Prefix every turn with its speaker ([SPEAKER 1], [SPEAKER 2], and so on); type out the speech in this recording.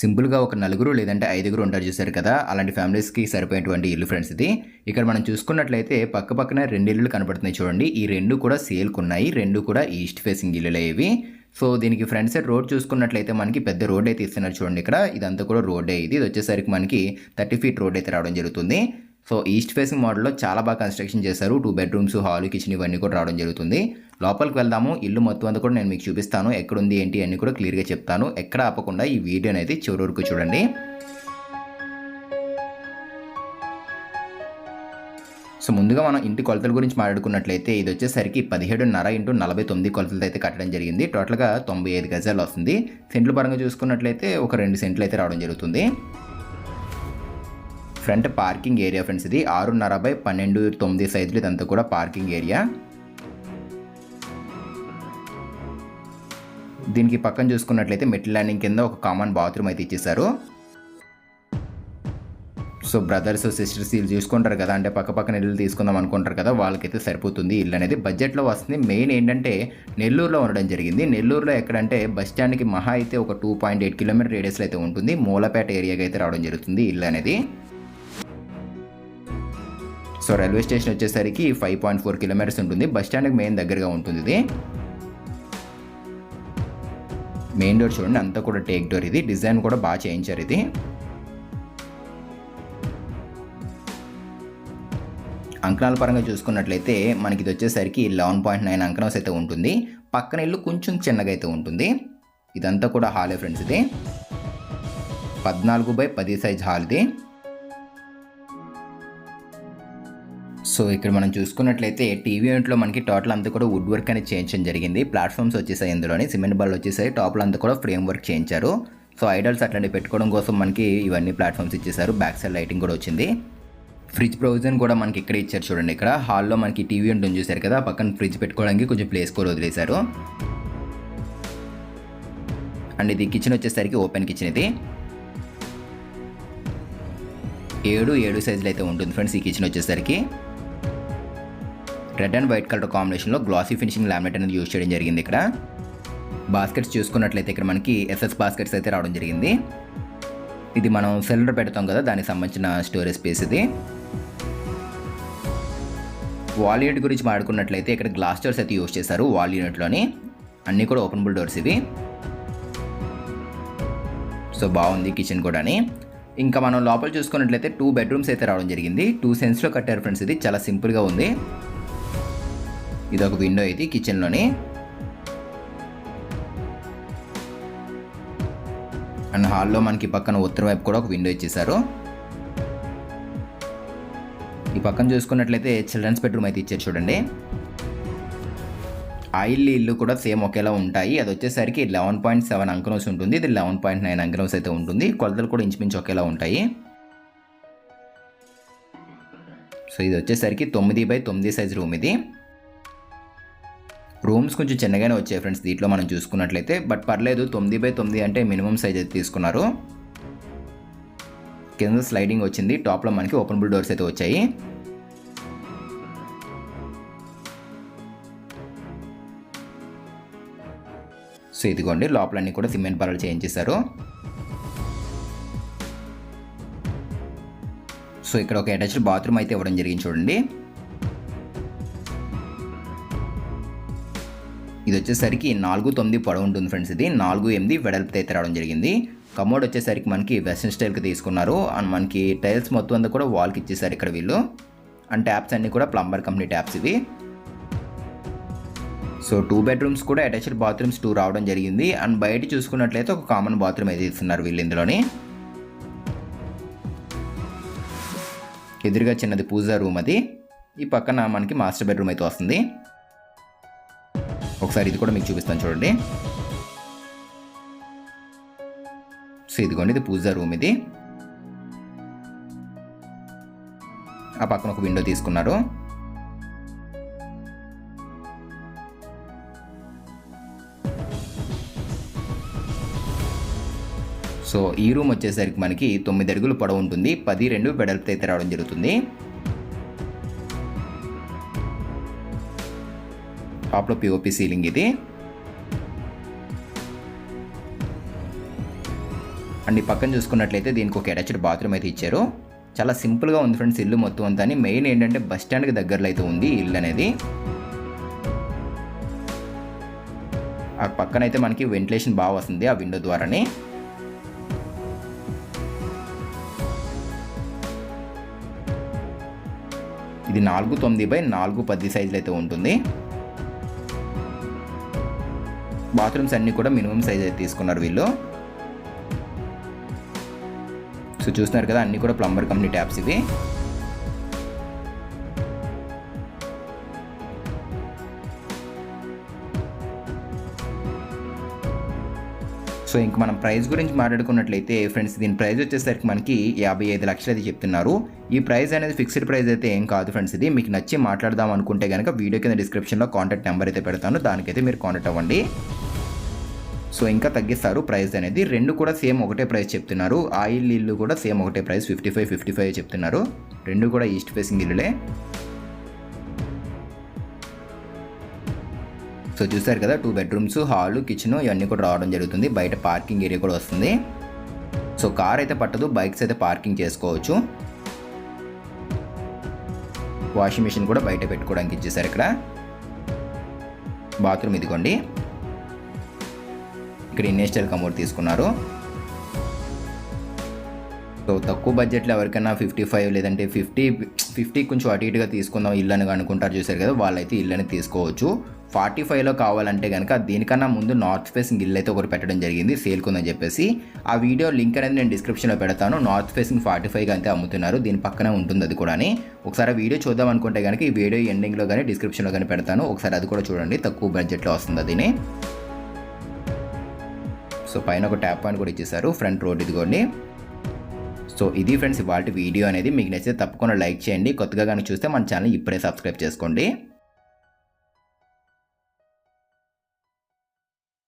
[SPEAKER 1] సింపుల్గా ఒక నలుగురు లేదంటే ఐదుగురు ఉంటారు చూసారు కదా? అలాంటి ఫ్యామిలీస్కి సరిపోయేటువంటి ఇల్లు ఫ్రెండ్స్ ఇది. ఇక్కడ మనం చూసుకున్నట్లయితే పక్క పక్కన రెండు ఇల్లులు కనపడుతున్నాయి చూడండి. ఈ రెండు కూడా సేల్కున్నాయి. రెండు కూడా ఈస్ట్ ఫేసింగ్ ఇల్లులే ఇవి. సో దీనికి ఫ్రంట్ సైడ్ రోడ్ చూసుకున్నట్లయితే మనకి పెద్ద రోడ్ అయితే ఇస్తున్నారు చూడండి ఇక్కడ. ఇదంతా కూడా రోడ్డే. ఇది ఇది వచ్చేసరికి మనకి థర్టీ ఫీట్ రోడ్ అయితే రావడం జరుగుతుంది. సో ఈస్ట్ ఫేసింగ్ మోడల్లో చాలా బాగా కన్స్ట్రక్షన్ చేశారు. టూ బెడ్రూమ్స్ హాల్ కిచెన్ ఇవన్నీ కూడా రావడం జరుగుతుంది. లోపలికి వెళ్దాము. ఇల్లు మొత్తం అంతా కూడా నేను మీకు చూపిస్తాను. ఎక్కడుంది ఏంటి అన్నీ కూడా క్లియర్గా చెప్తాను. ఎక్కడ ఆపకుండా ఈ వీడియోని అయితే చివరి వరకు చూడండి. సో ముందుగా మనం ఇంటి కొలతల గురించి మాట్లాడుకున్నట్లయితే ఇది వచ్చేసరికి పదిహేడున్నర ఇంటూ నలభై తొమ్మిది కొలతలతో అయితే కట్టడం జరిగింది. టోటల్గా తొంభై ఐదు గజాలు వస్తుంది. సెంట్ల పరంగా చూసుకున్నట్లయితే ఒక రెండు సెంట్లు అయితే రావడం జరుగుతుంది. ఫ్రంట్ పార్కింగ్ ఏరియా ఫ్రెండ్స్ ఇది. ఆరున్నర బై పన్నెండు తొమ్మిది సైజులు ఇదంతా కూడా పార్కింగ్ ఏరియా. దీనికి పక్కన చూసుకున్నట్లయితే మెట్ల ల్యాండింగ్ కింద ఒక కామన్ బాత్రూమ్ అయితే ఇచ్చేసారు సో బ్రదర్స్ సిస్టర్స్ వీళ్ళు చూసుకుంటారు కదా అంటే పక్క పక్కన ఇల్లు తీసుకుందాం అనుకుంటారు కదా వాళ్ళకైతే సరిపోతుంది ఇల్లు అనేది. బడ్జెట్లో వస్తుంది. మెయిన్ ఏంటంటే నెల్లూరులో ఉండడం జరిగింది. నెల్లూరులో ఎక్కడంటే బస్ స్టాండ్కి మహా అయితే ఒక టూ పాయింట్ ఎయిట్ కిలోమీటర్ రేడియస్లో అయితే ఉంటుంది. మూలపేట ఏరియాకి అయితే రావడం జరుగుతుంది ఇల్లు అనేది. సో రైల్వే స్టేషన్ వచ్చేసరికి ఫైవ్ పాయింట్ ఫోర్ కిలోమీటర్స్ ఉంటుంది. బస్ స్టాండ్కి మెయిన్ దగ్గరగా ఉంటుంది ఇది. మెయిన్ డోర్ చూడండి అంతా కూడా టేక్ డోర్ ఇది. డిజైన్ కూడా బాగా చేయించారు ఇది. అంకణాల పరంగా చూసుకున్నట్లయితే మనకి ఇది వచ్చేసరికి లెవెన్ పాయింట్ నైన్ అంకణాస్ అయితే ఉంటుంది. పక్కన ఇల్లు కొంచెం చిన్నగా అయితే ఉంటుంది. ఇదంతా కూడా హాలే ఫ్రెండ్స్ ఇది. పద్నాలుగు బై పది సైజ్ హాల్ ఇది. సో ఇక్కడ మనం చూసుకున్నట్లయితే టీవీ యూనిట్లో మనకి టోటల్ అంతా కూడా వుడ్ వర్క్ అనేది చేయించడం జరిగింది. ప్లాట్ఫామ్స్ వచ్చేసాయి ఇందులోని సిమెంట్ బాల్ వచ్చేసాయి టాప్లో అంతా కూడా ఫ్రేమ్ వర్క్ చేయించారు. సో ఐడల్స్ అట్లాంటివి పెట్టుకోవడం కోసం మనకి ఇవన్నీ ప్లాట్ఫామ్స్ ఇచ్చేసారు. బ్యాక్ సైడ్ లైటింగ్ కూడా వచ్చింది. ఫ్రిడ్జ్ ప్రొవిజన్ కూడా మనకి ఇక్కడ ఇచ్చారు చూడండి ఇక్కడ. హాల్లో మనకి టీవీ ఉంటుంది చూసారు కదా పక్కన ఫ్రిడ్జ్ పెట్టుకోవడానికి కొంచెం ప్లేస్ కూడా వదిలేశారు. అండ్ ఇది కిచెన్ వచ్చేసరికి ఓపెన్ కిచెన్ ఇది. ఏడు ఏడు సైజులు అయితే ఉంటుంది ఫ్రెండ్స్ ఈ కిచెన్ వచ్చేసరికి. రెడ్ అండ్ వైట్ కలర్ కాంబినేషన్లో గ్లాసీ ఫినిషింగ్ లామినేట్ అనేది యూజ్ చేయడం జరిగింది ఇక్కడ. బాస్కెట్స్ చూసుకున్నట్లయితే ఇక్కడ మనకి ఎస్ఎస్ బాస్కెట్స్ అయితే రావడం జరిగింది. ఇది మనం సిలిండర్ పెడతాం కదా దానికి సంబంధించిన స్టోరేజ్ స్పేస్ ఇది. వాల్ యూనిట్ గురించి మాట్లాడుకున్నట్లయితే ఇక్కడ గ్లాస్ డోర్స్ అయితే యూజ్ చేశారు వాల్ యూనిట్లోని. అన్నీ కూడా ఓపెనబుల్ డోర్స్ ఇవి. సో బాగుంది కిచెన్ కూడాని. ఇంకా మనం లోపల చూసుకున్నట్లయితే టూ బెడ్రూమ్స్ అయితే రావడం జరిగింది. టూ సెన్స్లో కట్టారు ఫ్రెండ్స్ ఇది చాలా సింపుల్గా ఉంది. ఇది ఒక విండో ఇది కిచెన్లోని అండ్ హాల్లో మనకి పక్కన ఉత్తర వైపు కూడా ఒక విండో ఇచ్చేసారు ఈ పక్కన చూసుకున్నట్లయితే చిల్డ్రన్స్ బెడ్రూమ్ అయితే ఇచ్చారు చూడండి. ఆయిల్ ఇల్లు ఇల్లు కూడా సేమ్ ఒకేలా ఉంటాయి. అది వచ్చేసరికి లెవెన్ పాయింట్ సెవెన్ అంకనోస్ ఉంటుంది. ఇది లెవెన్ పాయింట్ నైన్ అంకనోస్ అయితే ఉంటుంది. కొలతలు కూడా ఇంచుమించు ఒకేలా ఉంటాయి. సో ఇది వచ్చేసరికి తొమ్మిది బై తొమ్మిది సైజ్ రూమ్ ఇది. రూమ్స్ కొంచెం చిన్నగానే వచ్చాయి ఫ్రెండ్స్ దీంట్లో మనం చూసుకున్నట్లయితే. బట్ పర్లేదు తొమ్మిది బై తొమ్మిది అంటే మినిమం సైజ్ అయితే తీసుకున్నారు. కింద స్లైడింగ్ వచ్చింది టాప్లో మనకి ఓపెనబుల్ డోర్స్ అయితే వచ్చాయి. సో ఇదిగోండి లోపలన్నీ కూడా సిమెంట్ పరలు చేయించేశారు సో ఇక్కడ ఒక అటాచ్డ్ బాత్రూమ్ అయితే ఇవ్వడం జరిగింది చూడండి. ఇది వచ్చేసరికి నాలుగు తొమ్మిది పొడవు ఉంటుంది ఫ్రెండ్స్ ఇది. నాలుగు ఎనిమిది వెడల్పుతో అయితే రావడం జరిగింది. కమోడ్ వచ్చేసరికి మనకి వెస్ట్రన్ స్టైల్కి తీసుకున్నారు. అండ్ మనకి టైల్స్ మొత్తం అంతా కూడా వాల్కి ఇచ్చేసారు ఇక్కడ వీళ్ళు. అండ్ ట్యాప్స్ అన్నీ కూడా ప్లంబర్ కంపెనీ ట్యాప్స్ ఇవి. సో టూ బెడ్రూమ్స్ కూడా అటాచ్డ్ బాత్రూమ్స్ టూ రావడం జరిగింది. అండ్ బయట చూసుకున్నట్లయితే ఒక కామన్ బాత్రూమ్ అయితే ఇస్తున్నారు వీళ్ళు ఇందులోని. ఎదురుగా చిన్నది పూజా రూమ్ అది. ఈ పక్కన మనకి మాస్టర్ బెడ్రూమ్ అయితే వస్తుంది. ఒకసారి ఇది కూడా మీకు చూపిస్తాను చూడండి. సో ఇదిగోండి ఇది పూజా రూమ్ ఇది. ఆ పక్కన ఒక విండో తీసుకున్నారు. సో ఈ రూమ్ వచ్చేసరికి మనకి తొమ్మిది అడుగులు పొడవు ఉంటుంది. పది రెండు వెడల్పు అయితే రావడం జరుగుతుంది. టాప్లో పిఓపి సీలింగ్ ఇది. అండ్ ఈ పక్కన చూసుకున్నట్లయితే దీనికి ఒక అటాచ్డ్ బాత్రూమ్ అయితే ఇచ్చారు. చాలా సింపుల్గా ఉంది ఫ్రెండ్స్ ఇల్లు మొత్తం అంతా. మెయిన్ ఏంటంటే బస్ స్టాండ్కి దగ్గరలో అయితే ఉంది ఇల్లు అనేది. ఆ పక్కన అయితే మనకి వెంటిలేషన్ బాగా వస్తుంది ఆ విండో ద్వారానే. ఇది నాలుగు తొమ్మిది బై నాలుగు పది సైజులు అయితే ఉంటుంది. బాత్రూమ్స్ అన్నీ కూడా మినిమం సైజ్ అయితే తీసుకున్నారు వీళ్ళు. సో చూస్తున్నారు కదా అన్నీ కూడా ప్లంబర్ కంపెనీ ట్యాప్స్ ఇవి. సో ఇంక మనం ప్రైస్ గురించి మాట్లాడుకున్నట్లయితే ఫ్రెండ్స్ దీని ప్రైస్ వచ్చేసరికి మనకి యాభై ఐదు లక్షలు అయితే చెప్తున్నారు. ఈ ప్రైస్ అనేది ఫిక్స్డ్ ప్రైస్ అయితే ఏం కాదు ఫ్రెండ్స్ ఇది. మీకు నచ్చి మాట్లాడదాం అనుకుంటే కనుక వీడియో కింద డిస్క్రిప్షన్లో కాంటాక్ట్ నెంబర్ అయితే పెడతాను. దానికైతే మీరు కాంటాక్ట్ అవ్వండి. సో ఇంకా తగ్గిస్తారు ప్రైస్ అనేది. రెండు కూడా సేమ్ ఒకటే ప్రైస్ చెప్తున్నారు. ఆయిల్ ఇల్లు కూడా సేమ్ ఒకటే price fifty five fifty five చెప్తున్నారు. రెండు కూడా ఈస్ట్ ఫేసింగ్ ఇల్లులే. సో చూసారు కదా టూ బెడ్రూమ్స్ హాల్ కిచెన్ ఇవన్నీ కూడా రావడం జరుగుతుంది. బయట పార్కింగ్ ఏరియా కూడా వస్తుంది. సో కార్ అయితే పట్టదు బైక్స్ అయితే పార్కింగ్ చేసుకోవచ్చు. వాషింగ్ మిషన్ కూడా బయట పెట్టుకోవడానికి ఇచ్చేసారు ఇక్కడ. బాత్రూమ్ ఇదిగోండి. ఇక్కడ నేషనల్ కమోడ్ తీసుకున్నారు. సో తక్కువ బడ్జెట్లో ఎవరికైనా ఫిఫ్టీ ఫైవ్ లేదంటే ఫిఫ్టీ ఫిఫ్టీ కొంచెం అటు ఇటుగా తీసుకుందాం ఇల్లు అని అనుకుంటారు చూసారు కదా వాళ్ళైతే ఇల్లు అని తీసుకోవచ్చు. ఫార్టీ ఫైవ్లో కావాలంటే కనుక దీనికన్నా ముందు నార్త్ ఫేసింగ్ ఇల్లు అయితే ఒకటి పెట్టడం జరిగింది సేల్కుందని చెప్పేసి. ఆ వీడియో లింక్ అనేది నేను డిస్క్రిప్షన్లో పెడతాను నార్త్ ఫేసింగ్ ఫార్టీ ఫైవ్ అంతే అమ్ముతున్నారు దీని పక్కనే ఉంటుంది అది కూడా ఒకసారి ఆ వీడియో చూద్దాం అనుకుంటే కనుక ఈ వీడియో ఎండింగ్లో కానీ డిస్క్రిప్షన్లో కానీ పెడతాను ఒకసారి అది కూడా చూడండి తక్కువ బడ్జెట్లో వస్తుంది అదిని సో పైన ఒక ట్యాప్ పాయింట్ కూడా ఇచ్చేసారు ఫ్రంట్ రోడ్ ఇదిగోండి. సో ఇది ఫ్రెండ్స్ ఇవాళ వీడియో అనేది. మీకు నచ్చితే తప్పకుండా లైక్ చేయండి. కొత్తగా కానీ చూస్తే మన ఛానల్ ఇప్పుడే సబ్స్క్రైబ్ చేసుకోండి.